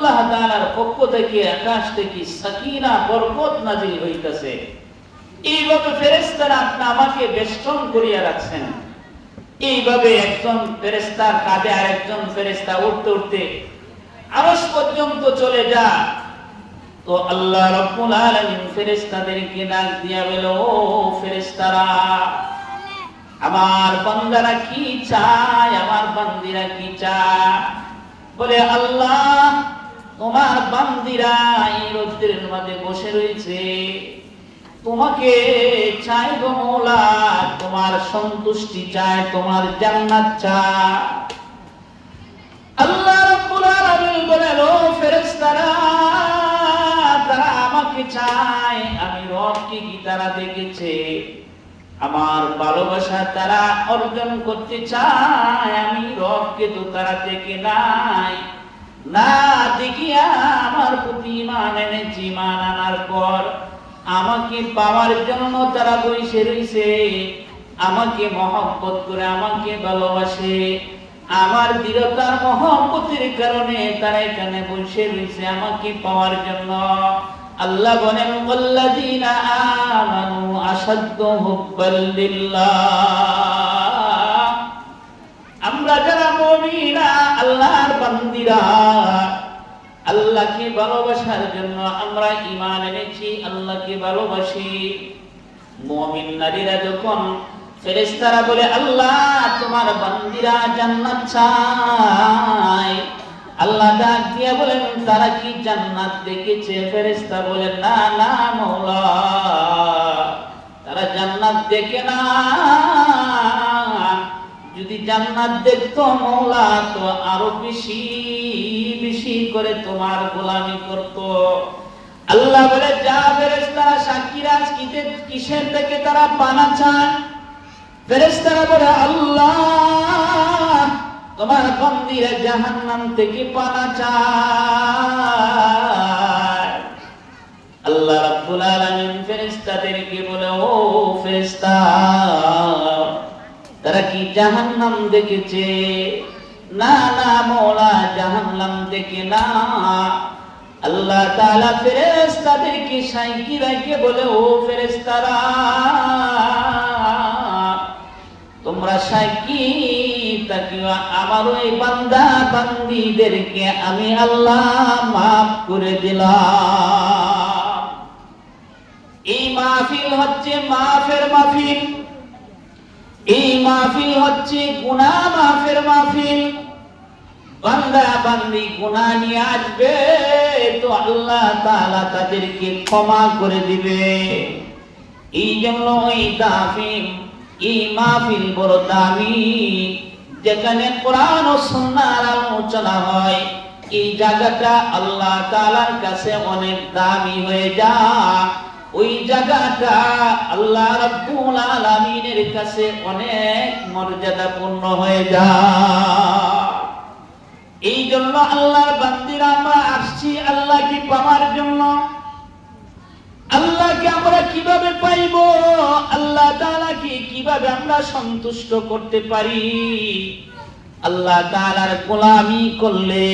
আল্লাহ তাআলার পক্ষ থেকে, আকাশ থেকে সাকিনা, বরকত নাজিল হইতাছে। এইভাবে ফেরেশতারা আপনি আমাকে বেষ্টন করিয়া রাখছেন। এইভাবে একজন ফেরেশতার কাঁধে আরেকজন ফেরেশতা উঠতে উঠতে আরশ পর্যন্ত চলে যা তো আল্লাহ রব্বুল আলামিন ফেরেশতাদেরকে ডাক দিয়া বলল ও ফেরেশতারা, আমার বান্দারা কি চায়? আমার বান্দিরা কি চায়? বলে, আল্লাহ তোমার বান্দিরা এই রোদ্রের মাঝে বসে রয়েছে। তোমাকে চাই গো মৌলা, তোমার সন্তুষ্টি চায় তোমার জান্নাত চায় আল্লাহ রাব্বুল আলামিন বলেন ও ফেরেশতারা, তারা আমাকে চায়। আমি রবকে কি তারা দেখেছে? আমার ভালোবাসা তারা অর্জন করতে চায়। আমি রবকে তো তারা দেখে নাই। না দেখিয়া আমার প্রতি ইমান এনেছি ইমান আনার পর আমাকে পাওয়ার জন্য তারা বসে রইছে আমাকে মহব্বত করে, আমাকে ভালোবাসে। আমার দৃঢ়তার মহব্বতের কারণে তারা এখানে বসে রয়েছে, আমাকে পাওয়ার জন্য। আল্লাহ বলেন, ওয়াল্লাযীনা আমানু আশাদ্দু হুব্বাল লিল্লাহ। আমরা যারা মুমিনা, আল্লাহর বান্দিরা, আল্লাহকে ভালোবাসার জন্য আমরা ঈমান এনেছি, আল্লাহকে ভালোবাসি। মুমিন নারীরা যখন ফেরেশতারা বলে, আল্লাহ, তোমার বান্দিরা জান্নাত চায়। আল্লাহ ডাক দিয়া বলেন, তারা কি জান্নাত দেখেছে? ফেরেশতা বলেন, না না, মৌলা, তারা জান্নাত দেখে না। যদি জান্নাত দেখতো মৌলা তো আরও বেশি বেশি করে তোমার গোলামি করতো। আল্লাহ বলে, যা ফেরেশতারা সাকিরাজ কিতে কিসের থেকে তারা পানা চায়? ফেরেশতারা বলে, আল্লাহ, তোমার বন্দিরা জাহান্নাম থেকে পানা চায়। আল্লাহ রাব্বুল আলামিন ফেরেশতাদেরকে বলে, ও ফেরেশতা তারা কি জাহান্নাম দেখেছে? না না, মওলা, জাহান্নাম দেখে না। আল্লাহ তাআলা ফেরেশতাদেরকে সাইকি রাখে বলে, ও ফেরেশতারা, তোমরা সাইকি তাকিয়া আমার ওই বান্দা বান্দিদেরকে আমি আল্লাহ মাফ করে দিলাম। এই মাহফিল হচ্ছে মাফের মাহফিল। এই মাহফিল হচ্ছে গুনাহ মাফের মাহফিল। বান্দা বান্দি গুনাহ নিয়ে আসবে, তো আল্লাহ তাআলা তাদেরকে ক্ষমা করে দিবে। এই জন্য এই তাফিম এই মাহফিল বড় দামি যেখানে কোরআন ও সুন্নাহর আলোচনা হয়, এই জায়গাটা আল্লাহ তাআলার কাছে অনেক দামি হয়ে যায়। ওই জায়গাটা আল্লাহ রাব্বুল আলামিনের কাছে অনেক মর্যাদাপূর্ণ হয়ে যায়। এই জন্য আল্লাহর বান্দিরা আমরা আসছি আল্লাহকে পাওয়ার জন্য। আল্লাহকে আমরা কীভাবে পাইব? আল্লাহ তাআলাকে কীভাবে আমরা সন্তুষ্ট করতে পারি? আল্লাহ তাআলার গোলামি করলে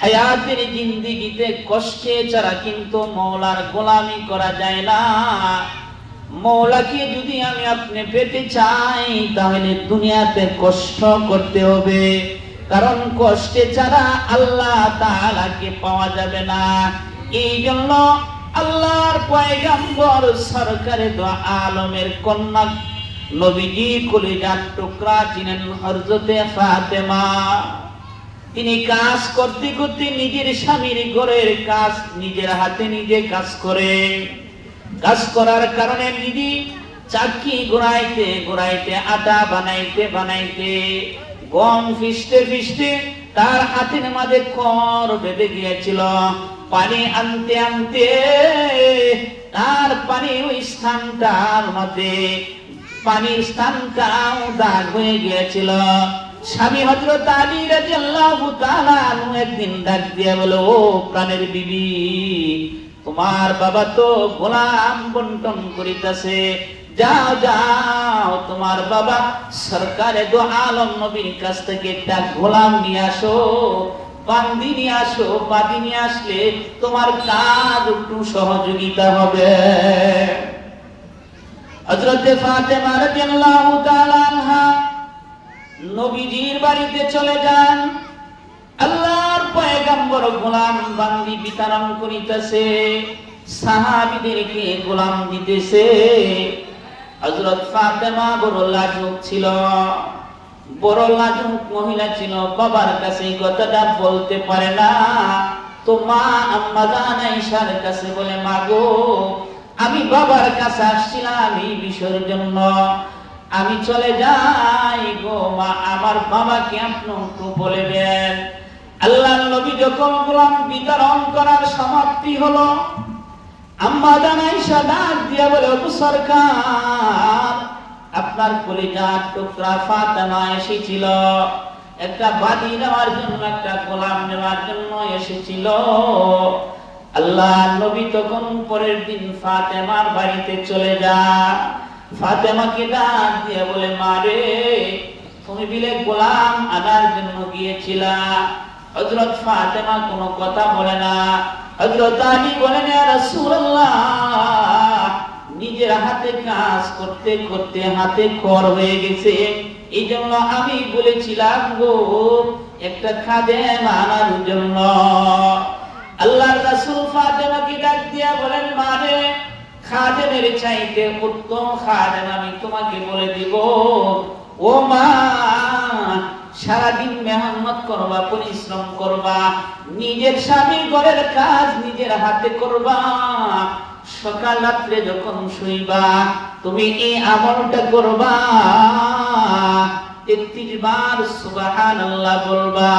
হায়াতের জিন্দিগিতে কষ্টে ছাড়া কিন্তু মৌলার গোলামি করা যায় না। মৌলাকে যদি আমি আপনি পেতে চাই, তাহলে দুনিয়াতে কষ্ট করতে হবে। কারণ কষ্টে ছাড়া আল্লাহ তাআলাকে পাওয়া যাবে না। এই জন্য আল্লাহর পয়গম্বর, সরকারে দো আলমের কন্যা নবীজি কলিজার টুকরা ছিলেন হযরতে ফাতেমা। তিনি কাজ করতে করতে নিজের স্বামীর ঘরের কাজ নিজের হাতে নিজে কাজ করে। কাজ করার কারণে নিজে চাকি ঘুরাইতে ঘুরাইতে, আটা বানাইতে বানাইতে, গম ফিসতে ফিসতে তার হাতের মাঝে কর বেঁধে গিয়েছিল। পানি আনতে আনতে তার পানি ওই স্থানটার মধ্যে, পানির স্থানটাও দাগ হয়ে গিয়েছিল। স্বামী হযরত আলী তাআলা আনহু একদিন ডাক দিয়ে বলে, ও প্রাণের বিবি, তোমার বাবা তো গোলাম বন্টন করিতেছে। যাও যাও, তোমার বাবা সরকারে দো আলম নবীর কাছ থেকে একটা গোলাম নিয়ে আসো, বান্দি নিয়ে আসো, বাদি নিয়ে আসলে তোমার কাজ একটু সহযোগিতা হবে। হযরতে ফাতেমা রাদিয়াল্লাহু তাআলা নবীজির বাড়িতে চলে যান। আল্লাহর পয়গম্বর গোলাম বান্দি বিতরণ করিতেছে, সাহাবিদেরকে গোলাম দিতেছে। হযরত ফাতেমা বড় লাজুক ছিল। বড় লাজুক মহিলা ছিল, বাবার কাছে কথাটা বলতে পারে না। তো মা আম্মা জান আয়েশার কাছে বলে, মা গো, আমি বাবার কাছে আসছিলাম এই বিষয়ের জন্য। আমি চলে যাই গো মা, আমার বাবাকে আপনি একটু বলে দেন আল্লাহ নবী যখন গোলাম বিতরণ করার সমাপ্তি হলো, আম্মা জানাই ডাক দিয়া বলে, অপু সরকার, আপনার কলিজার টুকরা ফাতেমা এসেছিল। একটা বাদি নেওয়ার জন্য, একটা গোলাম নেওয়ার জন্য এসেছিল। আল্লাহ নবী তখন পরের দিন ফাতেমার বাড়িতে চলে যা। ফাতেমাকে ডাক দিয়ে বলে মারে তুমি বিলে গোলাম আনার জন্য গিয়েছিলা। হযরত ফাতেমা কোনো কথা বলে না। হযরত আলী বলেন নিজের হাতে কাজ করতে করতে হাতে খর হয়ে গেছে। এই জন্য আমি বলেছিলাম গো, একটা খাদেম আনার জন্য। আল্লাহর রাসূল ফাতেমাকে ডাক দিয়া বলেন মানে খাদেমের চাইতে উত্তম খাদেম আমি তোমাকে বলে দিব। ও মা, সারাদিন মেহনত করবা, পরিশ্রম করবা, নিজের স্বামীর ঘরের কাজ নিজের হাতে করবা, সকাল রাত্রে যখন শুইবা, তুমি এই আমলটা করবা। তেত্রিশ বার সুবাহান আল্লাহ বলবা,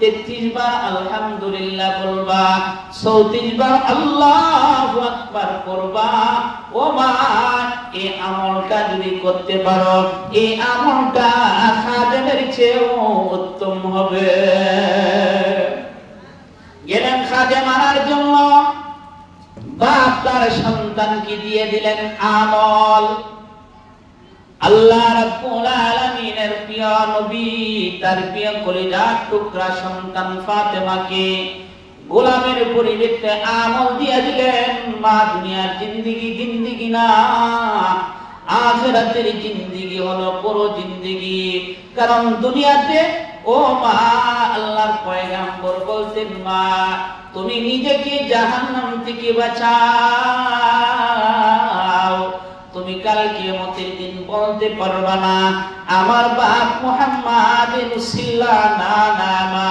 তেত্রিশ বার আলহামদুলিল্লাহ বলবা, চৌত্রিশ বার আল্লাহ আকবার করবা ও মা এই আমলটা যদি করতে পারো এই আমলটা খাদেমের চেয়েও উত্তম হবে। গেলেন খাদে মারার জন্য, বাপ তার সন্তানকে দিয়ে দিলেন আমল। আল্লাহ রাব্বুল আলামিনের প্রিয় নবী, তার প্রিয় কলিজার টুকরা সন্তান ফাতেমাকে গোলামের পরিবর্তে আমল দিয়ে দিলেন। মা দুনিয়ার জিন্দিগি জিন্দিগি না, আখেরাতের জিন্দিগি হলো বড় জিন্দিগি। কারণ দুনিয়াতে, ও মা, আল্লাহর পয়গাম্বর বলতেন মা, তুমি নিজেকে জাহান্নাম থেকে তুমি কাল কিয়ামতের দিন বলতে পারবা না, আমার বাপ না না, মা,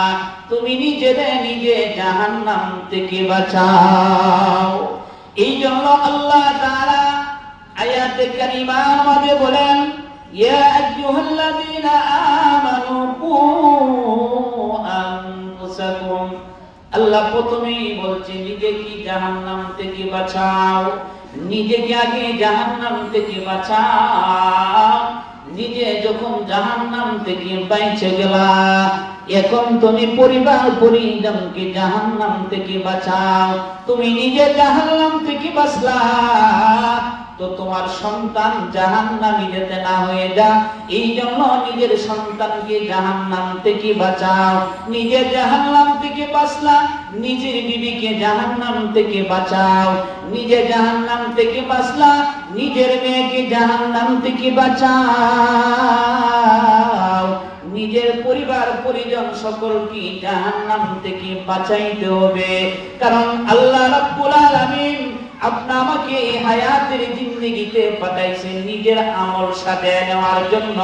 তুমি নিজেরে নিজে জাহান্নাম থেকে বাঁচাও। এই জন্য আল্লাহ তাআলা বলেন, ইয়া আমানু কু আনফুসাকুম। আল্লাহ প্রথমেই বলছে, নিজেকে জাহান্নাম থেকে বাঁচাও। নিজেকে আগে জাহান্নাম থেকে বাঁচাও। নিজে যখন জাহান্নাম থেকে বাঁচে গেলা, এখন তুমি পরিবার পরিজনকে জাহান্নাম থেকে বাঁচাও। তুমি নিজে জাহান্নাম থেকে বাঁচলা। তো তোমার সন্তান জাহান্নামী যেতে না হয়ে যা। এই জন্য নিজের সন্তানকে জাহান্নাম থেকে বাঁচাও। নিজে জাহান্নাম থেকে বাঁচলা, নিজের বিবিকে জাহান্নাম থেকে বাঁচাও। নিজে জাহান্নাম থেকে বাঁচলা, নিজের মেয়েকে জাহান্নাম থেকে বাঁচাও। নিজের পরিবার, পরিজন সকলকে জাহান্নাম থেকে বাঁচাইতে হবে। কারণ আল্লাহ রাব্বুল আলামিন আপনি আমাকে এই হায়াতের জিন্দগিতে পাঠাইছেন নিজের আমল সাজায় নেওয়ার জন্য।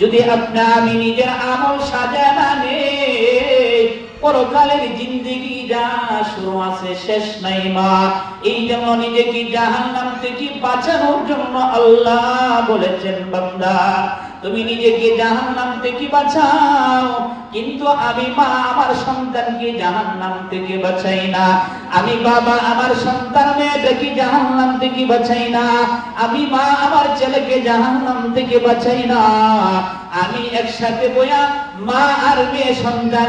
যদি আপনি আমি নিজের আমল সাজায় না নেই পরকালের জিন্দগি যা শুরু আছে, শেষ নাই মা। এই জন্য নিজেকে জাহান্নাম থেকে বাঁচানোর জন্য আল্লাহ বলেছেন, বান্দা, তুমি নিজেকে জাহান্নাম থেকে বাঁচাও। কিন্তু আমি মা আমার সন্তানকে জাহান্নাম থেকে বাঁচাই না। আমি বাবা আমার সন্তান মেয়েটাকে জাহান্নাম থেকে বাঁচাই না। আমি মা আমার ছেলেকে জাহান্নাম থেকে বাঁচাই না। আমি একসাথে বয়া মা আর মেয়ে সন্তান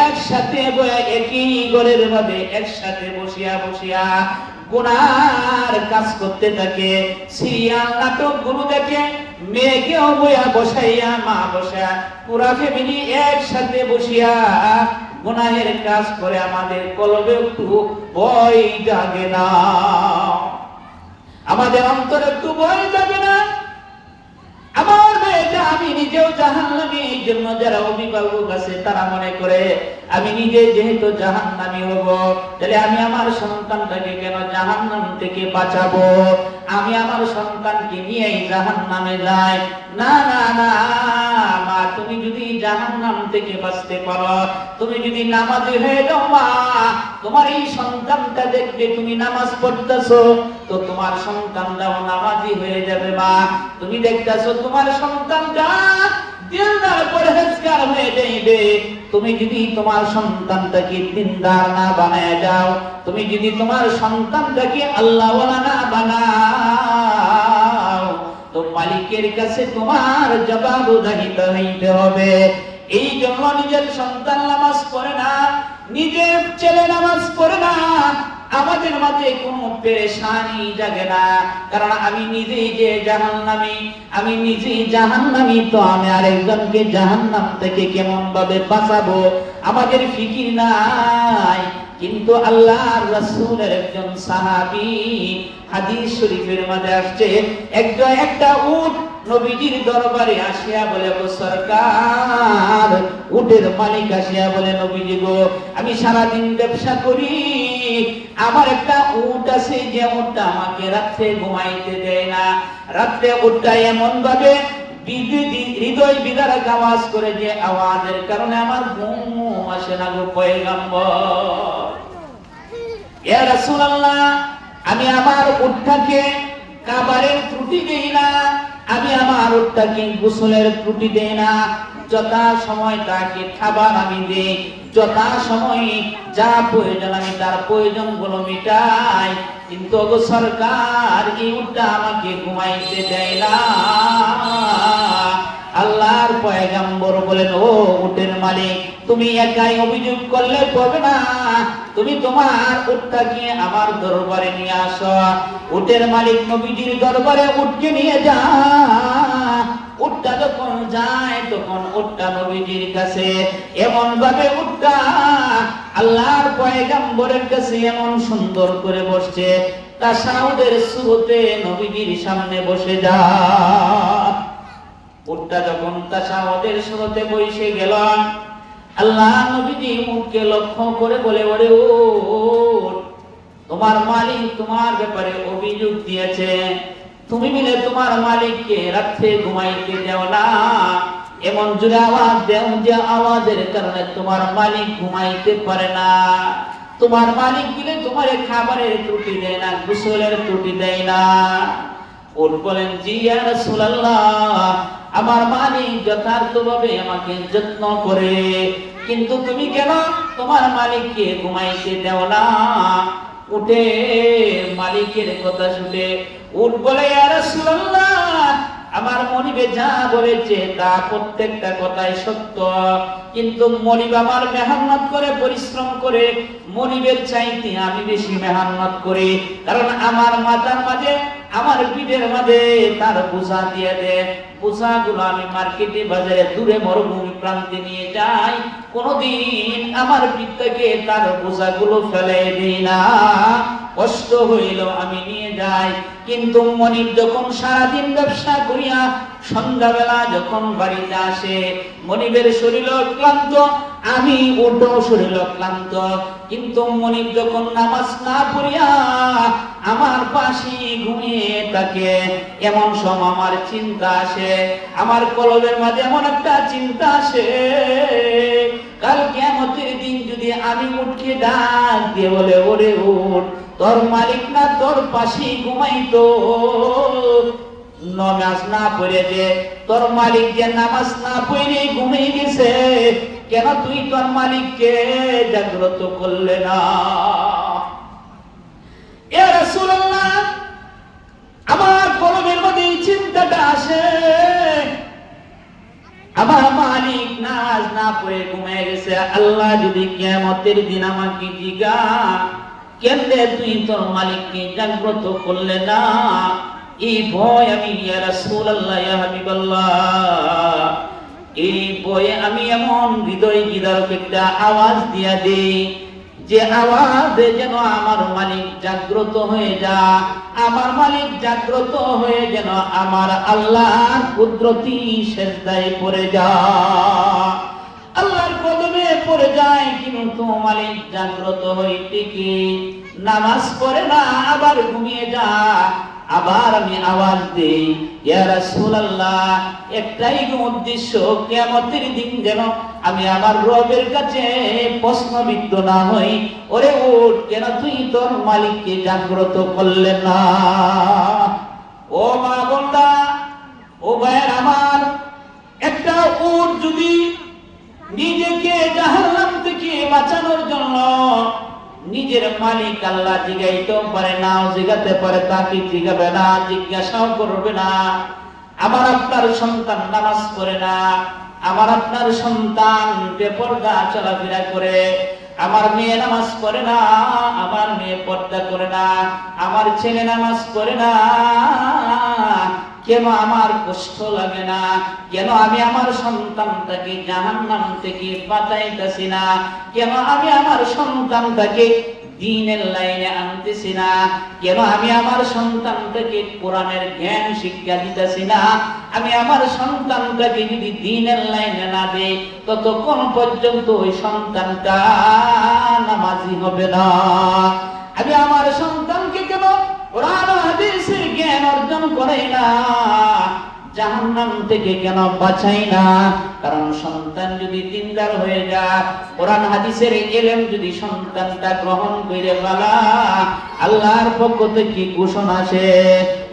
একসাথে বয়া একই ঘরের মধ্যে একসাথে বসিয়া বসিয়া গুনার কাজ করতে থাকে। সিরিয়াল নাটকগুলো দেখে মেয়েকেও বইয়া বসাইয়া, মা বসা পুরা ফ্যামিলি একসাথে বসিয়া গুনাহের কাজ করে আমাদের কলবে একটু ভয় জাগে না। আমাদের অন্তরে একটু ভয় জাগে না। আমার মেয়েটা আমি নিজেও জন্য যারা অভিভাবক আছে, তারা মনে করে, আমি নিজে যেহেতু জাহান্নামী হব, তাহলে আমি আমার সন্তানটাকে কেন জাহান্নাম থেকে বাঁচাবো? আমি আমার সন্তানকে নিয়েই জাহান্নামে যাই। না না না, মা, তুমি যদি জাহান্নাম থেকে বাঁচতে পারো, তুমি যদি নামাজি হয়ে যাও, মা, তোমার এই সন্তানটা দেখবে তুমি নামাজ পড়তেছো, তো তোমার সন্তানটাও নামাজি হয়ে যাবে, মা। তুমি দেখতেছো তোমার সন্তানটা তুমি যদি তোমার সন্তানটাকে তুমি যদি তোমার সন্তানটাকে না বানাও, তো মালিকের কাছে তোমার জবাব উদাহিত হইতে হবে। এই জন্য নিজের সন্তান নামাজ পড়ে না, নিজের ছেলে নামাজ পড়ে না আমাদের মাঝে কোনো পেরেশানি জাগে না। কারণ আমি নিজেই যে জাহান্নামী, আমি নিজেই জাহান্নামী, তো আমি আরেকজনকে জাহান্নাম থেকে কেমন ভাবে বাঁচাবো? আমাদের ফিকির নাই, কিন্তু আল্লাহর রাসূলের একজন সাহাবী হাদিস শরীফের মাঝে আসছে, একজন একটা উট নবীজির দরবারে আসিয়া বলে গো সরকার, উটের মালিক আসিয়া বলে, নবীজি গো, আমি সারাদিন ব্যবসা করি। আমার একটা উট আছে, যে উটটা আমাকে রাত্রে ঘুমাইতে দেয় না। রাত্রে উটটা এমন ভাবে হৃদয় বিদারক আওয়াজ করে যে আওয়াজের কারণে আমার ঘুম আসে না গো পয়গাম্বর। ইয়া রাসূলুল্লাহ, আমি আমার উটটাকে কাবারের ত্রুটি দেই না। আমি আমার উটটাকে গোসলের ত্রুটি দেই না। যথা সময় তাকে খাবার আমি দেই। যথা সময় যা প্রয়োজন আমি তার প্রয়োজনগুলো মিটাই। কিন্তু সরকার, এই উটটা আমাকে ঘুমাইতে দেয় না। আল্লাহর পয়গাম্বর বলেন, ও উটের মালিক তুমি একাই অভিযোগ করলে পাবে না। তুমি তোমার উটটাকে আমার দরবারে নিয়ে আসো। উটের মালিক নবীজির দরবারে উটকে নিয়ে যা। উটটা যখন যায়, তখন উটটা নবীজির কাছে এমন ভাবে উটটা আল্লাহর পয়গাম্বরের কাছে এমন সুন্দর করে বসছে তাসাউদের শুরুতে নবীজির সামনে বসে যা। উটটা যখন তাসাউদের শুরুতে বসে গেল আল্লাহ নবীজি মুখকে লক্ষ্য করে বলে, ওরে ও তোমার মালিক তোমার ব্যাপারে অভিযোগ দিয়েছে। তুমি মিলে তোমার মালিককে রাত্রে ঘুমাইতে দেও না। এমন জোরে আওয়াজ দেও যে আওয়াজের কারণে তোমার মালিক ঘুমাইতে পারে না। তোমার মালিক মিলে তোমার খাবারের ত্রুটি দেয় না, গোসলের ত্রুটি দেয় না। ওর বলেন, জি রাসূলুল্লাহ, আমার মালিক যথার্থভাবে আমাকে যত্ন করে কিন্তু তুমি কেন তোমার মালিককে ঘুমাইতে দেও না। উঠে মালিকের কথা শুনে উঠ বলে রাসূলুল্লাহ, আমার মনিবে যা বলেছে তা প্রত্যেকটা কথাই সত্য। কিন্তু মনিব আমার মেহনত করে, পরিশ্রম করে, মনিবের চাইতে আমি বেশি মেহান্নত করি। কারণ আমার মাথার মাঝে, আমার পিঠের মাঝে তার বোঝা দিয়ে দে বোঝাগুলো আমি মার্কেটে বাজারে দূরে মরুভূমি প্রান্তে নিয়ে যাই, কোনদিন আমার থেকে তার পোশাকগুলো ফেলে দিই না। কষ্ট হইল আমি নিয়ে যাই, কিন্তু মনির যখন সারাদিন ব্যবসা করিয়া সন্ধ্যাবেলা যখন বাড়িতে আসে, মনিবের শরীর ক্লান্ত আমি ওটাও শরীর ক্লান্ত কিন্তু মনিব যখন নামাজ না পড়িয়া আমার পাশে ঘুমিয়ে থাকে, এমন সময় আমার চিন্তা আসে, আমার কলবের মাঝে এমন একটা চিন্তা আসে, কাল কেমতের দিন যদি আমি উঠকে ডাক দিয়ে বলে, ওরে উঠ, তোর মালিক না তোর পাশে ঘুমাইতো। নামাজ না পড়ে যে তোর মালিক যে নামাজ না পড়ে ঘুমিয়ে গেছে। কেন তুই তোর মালিককে জাগ্রত করলে না? আমার কলমের মধ্যে চিন্তাটা আসে। আমার মালিক নাজ না পড়ে ঘুমিয়ে গেছে। আল্লাহ যদি কিয়ামতের দিন আমাকে জিগা কেন্দে তুই তোর মালিককে জাগ্রত করলে না? এই ভয় আমি, ইয়া রাসূলুল্লাহ, ইয়া হাবিবাল্লাহ। এই বয়ে আমি এমন হৃদয় বিদারক একটা আওয়াজ দিয়া দিই, যে আওয়াজে যেন আমার মালিক জাগ্রত হয়ে যা, আমার মালিক জাগ্রত হয়ে যেন আমার আল্লাহর কুদরতি সেজদায় পড়ে যা। আল্লাহর কদমে পড়ে যায়, কিন্তু মালিক জাগ্রত হইতে কি নামাজ পড়ে না, আবার ঘুমিয়ে যা। আবার আমি আওয়াজ দেই, ইয়া রাসূলুল্লাহ, একটাই উদ্দেশ্য, কিয়ামতের দিন যেন আমি আমার রবের কাছে প্রশ্নবিদ্ধ না হই। ওরে উঠ, কেন তুই তোর মালিককে জাগ্রত করলে না? ও মা বন্দা ও ভাইয়ের আমার একটা উট যদি নিজেকে জাহান্নাম থেকে বাঁচানোর জন্য নিজের মালিক আল্লাহ জিগাইতেও পারে না জিগাতে পারে, তাকে জিগাবে না, জিজ্ঞাসাও করবে না। আমার আপনার সন্তান নামাজ পড়ে না, আমার আপনার সন্তান বেপরদা চলাফেরা করে, আমার মেয়ে নামাজ পড়ে না, আমার মেয়ে পর্দা করে না, আমার ছেলে নামাজ পড়ে না, কেন আমার কষ্ট লাগে না, কেন আমি আমার সন্তানটাকে জাহান্নাম থেকে বাঁচাইতেছি না, কেন আমি আমার সন্তানটাকে দিনের লাইনে আনতেছি না। কেন আমি আমার সন্তানটাকে কোরআনের জ্ঞান, শিক্ষা দিতেছি না? আমি আমার সন্তানটাকে যদি দিনের লাইনে না দেই, ততক্ষণ পর্যন্ত ওই সন্তানটা নামাজি হবে না। আমি আমার সন্তানকে কেন কোরআন হাদিসের জ্ঞান অর্জন করাই না? থেকে কেন বাঁচাই না? কারণ সন্তান যদি দিনদার হয়ে কোরআন হাদিসের এলেম যদি সন্তানটা গ্রহণ করে আল্লাহর পক্ষ থেকে ঘোষণা আছে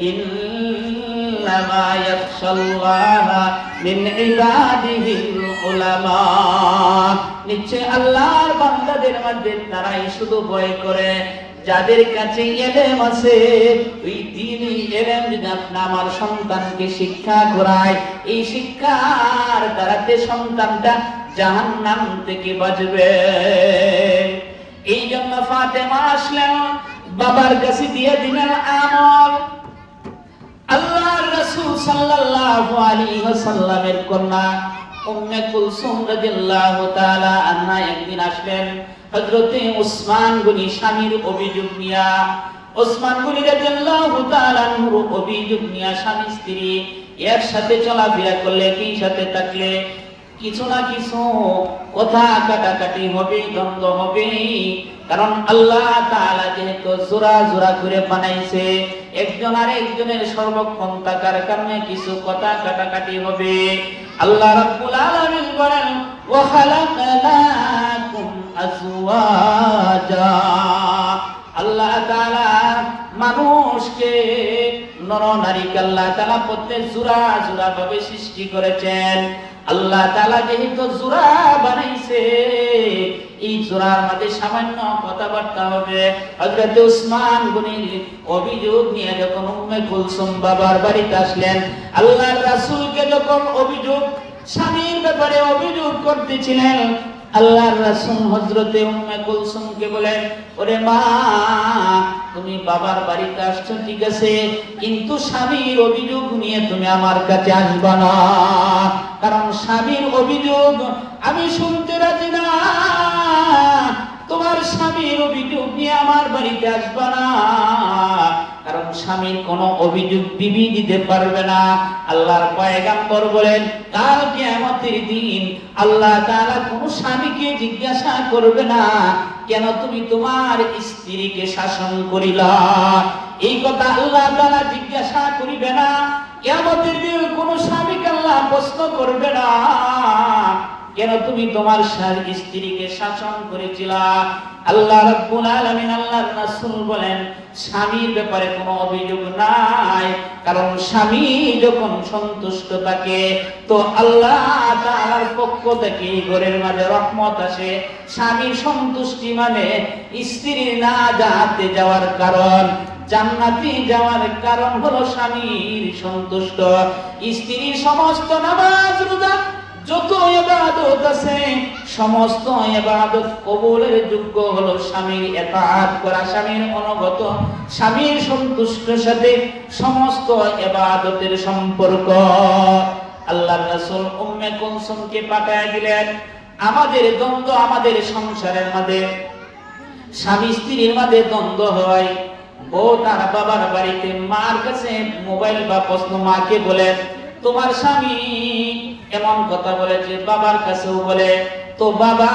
ইন্নামা মিন ইবাদিহিল উলামা আল্লাহর বান্দাদের মধ্যে তারাই শুধু ভয় করে। যাদের কাছে এলেম আছে, ওই দিনই এলেম আমার সন্তানকে শিক্ষা করায় এই শিক্ষার দ্বারাতে সন্তানটা জাহান্নাম থেকে বাঁচবে। এই জন্য ফাতেমা আসলেন, বাবার কাছে দিয়ে দিলেন আমল। আল্লাহ রাসূল সাল্লাল্লাহু আলাইহি ওয়াসাল্লামের কন্যা উম্মে কুলসুম রাদিয়াল্লাহু তাআলা আনহা একদিন আসলেন হযরতে উসমান গনি স্বামীর অভিযোগ নিয়া, ওসমান গনি রাদিয়াল্লাহু তাআলা অভিযোগ নিয়া স্বামী স্ত্রী এর সাথে চলাফেরা করলে কি সাথে থাকলে কিছু না কিছু কথা কাটাকাটি হবে দ্বন্দ্ব হবে কারণ আল্লাহ তাআলা যেহেতু জোড়া জোড়া করে বানাইছে, একজন আর একজনের সর্বক্ষণ থাকার কারণে কিছু কথা কাটাকাটি হবে। আল্লাহ রাব্বুল আলামিন বলেন, ওয়া খালাকনাকুম মানুষকে নর নারীকে আল্লাহ তাআলা প্রত্যেক জোড়া জোড়া ভাবে সৃষ্টি করেছেন। আল্লাহ তাআলা যেহেতু জোড়া বানাইছে, এই জোড়ার মধ্যে সামান্য কথাবার্তা হবে। হযরত উসমান অভিযোগ নিয়ে যখন উম্মে কুলসুম বাবার বাড়িতে আসলেন, আল্লাহর রাসূলকে যখন অভিযোগ, স্বামীর ব্যাপারে অভিযোগ করতেছিলেন আল্লাহর রাসূল হযরতে উম্মে কুলসুমকে বলেন ওরে মা, তুমি বাবার বাড়িতে আসছো, ঠিক আছে, কিন্তু স্বামীর অভিযোগ নিয়ে তুমি আমার কাছে আসবা না। কারণ স্বামীর অভিযোগ আমি শুনতে রাজি না। তোমার স্বামীর অভিযোগ নিয়ে আমার বাড়িতে আসবা না। কারণ স্বামীর কোনো অভিযোগ বিবি দিতে পারবে না। আল্লাহর পয়গাম্বর বলেন, কাল কিয়ামতের দিন আল্লাহ তাআলা কোন স্বামীকে জিজ্ঞাসা করবে না, কেন তুমি তোমার স্ত্রীকে শাসন করিলা? এই কথা আল্লাহ তাআলা জিজ্ঞাসা করিবে না। কিয়ামতের দিন কোন স্বামীকে আল্লাহ প্রশ্ন করবে না। কেন তুমি তোমার স্বামী স্ত্রীকে শাসন করেছিলা? আল্লাহ রাব্বুল আলামিন আল্লাহর রাসূল বলেন, স্বামীর ব্যাপারে কোনো অভিযোগ নাই, কারণ স্বামী যখন সন্তুষ্ট থাকে, তো আল্লাহ তাআলার পক্ষ থেকে ঘরের মাঝে রহমত আসে। স্বামীর সন্তুষ্টি মানে স্ত্রীর না যাতে যাওয়ার কারণ। জান্নাতি যাওয়ার কারণ হলো স্বামীর সন্তুষ্ট। স্ত্রীর সমস্ত নামাজ রোজা যত ইবাদত আছে, সমস্ত ইবাদত কবুলের যোগ্য হলো স্বামীর ইতাআত করা, স্বামীর অনুগত, স্বামীর সন্তুষ্টের সাথে সমস্ত ইবাদতের সম্পর্ক। আল্লাহর রাসূল উম্মে কুলসুমকে পাঠায় দিলেন, আমাদের দ্বন্দ্ব আমাদের সংসারের মধ্যে। স্বামী স্ত্রীর মধ্যে দ্বন্দ্ব হয়। বউ তার বাবার বাড়িতে মার কাছে মোবাইল বা প্রশ্ন মাকে বলে, তোমার স্বামী এমন কথা বলেছে, বাবার কাছেও বলে, তো বাবা,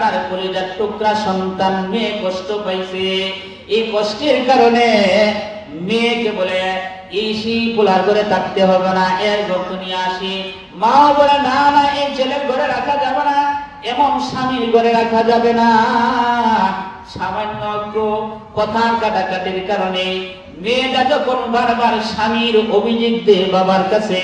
তার কলিজার টুকরা সন্তান মেয়ে কষ্ট পাইছে। এই কষ্টের কারণে মেয়েকে বলে, এই সেই পোলার ঘরে থাকতে হবে না, এর গর্ত নিয়ে আসি। মা বলে, না না, এই ছেলের ঘরে রাখা যাবে না, এমন স্বামীর ঘরে রাখা যাবে না। সামান্য কথা কাটাকাটির কারণে মেয়েটা যখন বারবার স্বামীর অভিযোগ দেয় বাবার কাছে,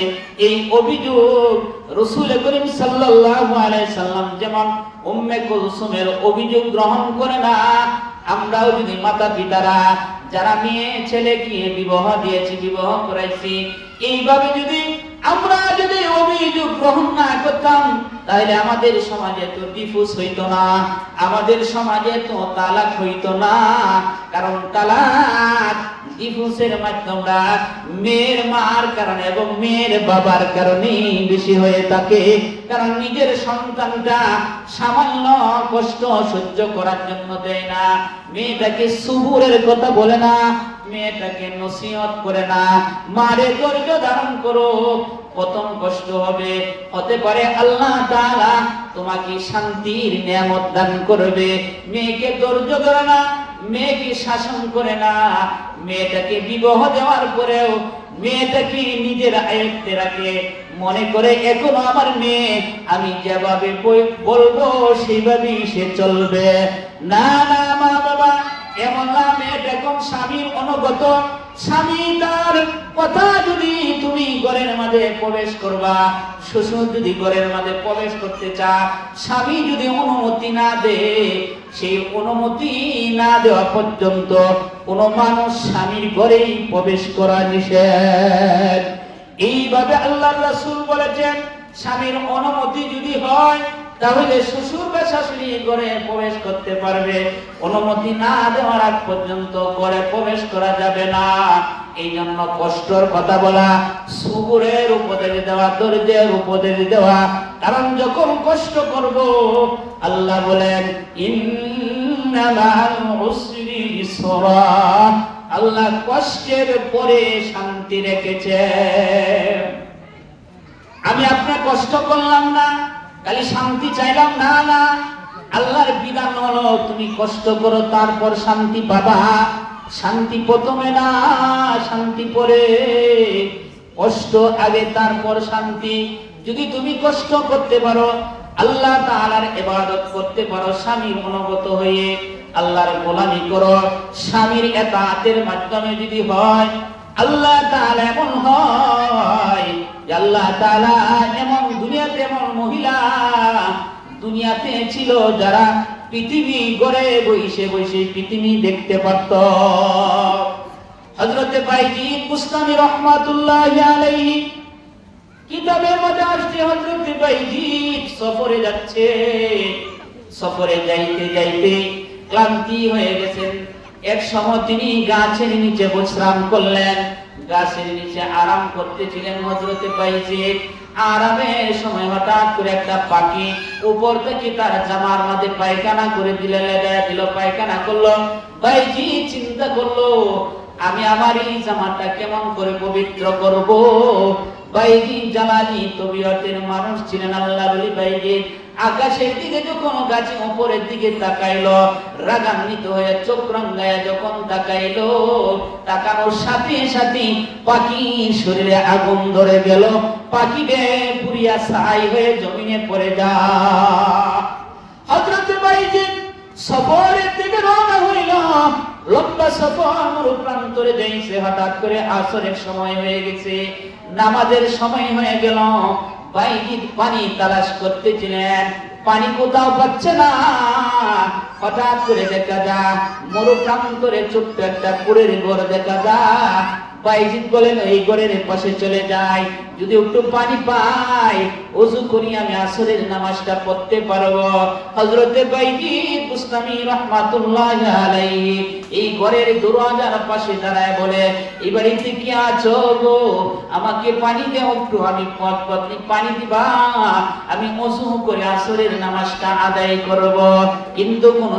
এই অভিযোগ রসুল করিম সাল্লাল্লাহু আলাইহি সাল্লাম যেমন উম্মে কুলসুমের অভিযোগ গ্রহণ করে না, আমরাও যদি মাতা পিতারা যারা মেয়ে, ছেলেকে বিবাহ দিয়েছি, বিবাহ করাইছি, এইভাবে যদি আমরা যদি অভিযোগ গ্রহণ না করতাম তাহলে আমাদের সমাজে তো ডিফুস হইতো না, আমাদের সমাজে তো তালাক হইতো না। কারণ তালাক ডিফুসের মাধ্যমটা মেয়ের মার কারণে এবং মেয়ের বাবার কারণে বেশি হয়ে থাকে। কারণ নিজের সন্তানটা সামান্য কষ্ট সহ্য করার জন্য দেয় না। মেয়েটাকে সুবুরের কথা বলে না, মেয়েটাকে নসিহত করে না। মারে ধৈর্য ধারণ করো প্রথম কষ্ট হবে। হতে পারে আল্লাহ তাআলা তোমাকে শান্তির নিয়ামত দান করবে। মেয়েকে ধৈর্য ধরে না, মেয়েকে শাসন করে না। মেয়েটাকে বিবাহ দেওয়ার পরেও মেয়েটাকে নিজের আয়ত্তে রাখে। মনে করে, এখন আমার মেয়ে, আমি যেভাবে বলব সেইভাবেই সে চলবে। না না মা বাবা এমন না, মেয়েটা এখন স্বামীর অনুগত। স্বামী তার কথা যদি তুমি ঘরের মাঝে প্রবেশ করবা, শ্বশুর যদি ঘরের মাঝে প্রবেশ করতে চা স্বামী যদি অনুমতি না দে সেই অনুমতি না দেওয়া পর্যন্ত কোনো মানুষ স্বামীর ঘরেই প্রবেশ করা নিষেধ। এইভাবে আল্লাহ রাসূল বলেছেন, স্বামীর অনুমতি যদি হয় তাহলে শ্বশুর বা শাশুড়ি ঘরে প্রবেশ করতে পারবে। অনুমতি না দেওয়ার আগ পর্যন্ত ঘরে প্রবেশ করা যাবে না। এই জন্য কষ্টর কথা বলা সুগুরের উপদেশ দেওয়া দরিদ্রের উপদেশ দেওয়া। কারণ যখন কষ্ট করব, আল্লাহ বলেন আল্লাহ কষ্টের পরে শান্তি রেখেছে আমি আপনার কষ্ট করলাম খালি শান্তি চাইলাম না না। আল্লাহর বিধান হলো তুমি কষ্ট করো, তারপর শান্তি পাবা। শান্তি প্রথমে না, শান্তি পরে। কষ্ট আগে, তারপর শান্তি। যদি তুমি কষ্ট করতে পারো, আল্লাহ তাআলার ইবাদত করতে পারো, স্বামীর অনুগত হয়ে আল্লাহর গোলামি করো। স্বামীর এতাতের মাধ্যমে যদি হয়, আল্লাহ তাআলা এমন হয় আল্লাহ এমন দুনিয়াতে এমন মহিলা, দুনিয়াতে ছিল যারা পৃথিবী গড়ে বসে বসে পৃথিবী দেখতে পারত। হযরতে বাইজি মুস্তামি রহমাতুল্লাহ আলাইহি কিতাবের মধ্যে আসছে, হযরতে বাইজি সফরে যাচ্ছে। সফরে যাইতে যাইতে ক্লান্তি হয়ে গেছেন। এক সময় তিনি গাছের নিচে বিশ্রাম করলেন। গাছের নিচে আরাম করতেছিলেন হজরতে পাইছে আরামের সময় হঠাৎ করে একটা পাখি উপর থেকে তার জামার মধ্যে পায়খানা করে দিলে লেগায় দিল, পায়খানা করল। ভাইজি চিন্তা করল, আমি আমার এই জামাটা কেমন করে পবিত্র করব? বাইজি জালালি তবিয়তের মানুষ ছিলেন আল্লাহ বলি বাইজি আকাশের দিকে যখন গাছে উপরের দিকে তাকাইলো, রাগান্বিত হয়ে চোখ রঙ্গায় যখন তাকাইলো, তাকানোর সাথে সাথে পাখি শরীরে আগুন ধরে গেল। পাখি বে পুরিয়া ছাই হয়ে জমিনে পড়ে যা। হযরত বাইজি সফরের দিকে রওনা হইল। লম্বা সফর মরুপ্রান্তরে যাইছে, হঠাৎ করে আসরের সময় হয়ে গেছে। নামাজের সময় হয়ে গেল। বাইজি পানি তালাশ করতেছিলেন। পানি কোথাও পাচ্ছে না। হঠাৎ করে দেখা যা করে ছোট্ট একটা কুড়ের ঘর দেখা যা বাইজিদ বলেন, এই ঘরের পাশে চলে যায় যদি একটু পানি পাই করি আমি আসরের নামাজটা পড়তে পারব। এই পাশে দাঁড়ায় বলে, এই বাড়িতে কি আছো গো? আমাকে পানি দাও একটু, আমি পথ পত্নী পানি দিবা। আমি ওযু করে আসরের নামাজটা আদায় করব। কিন্তু কোনো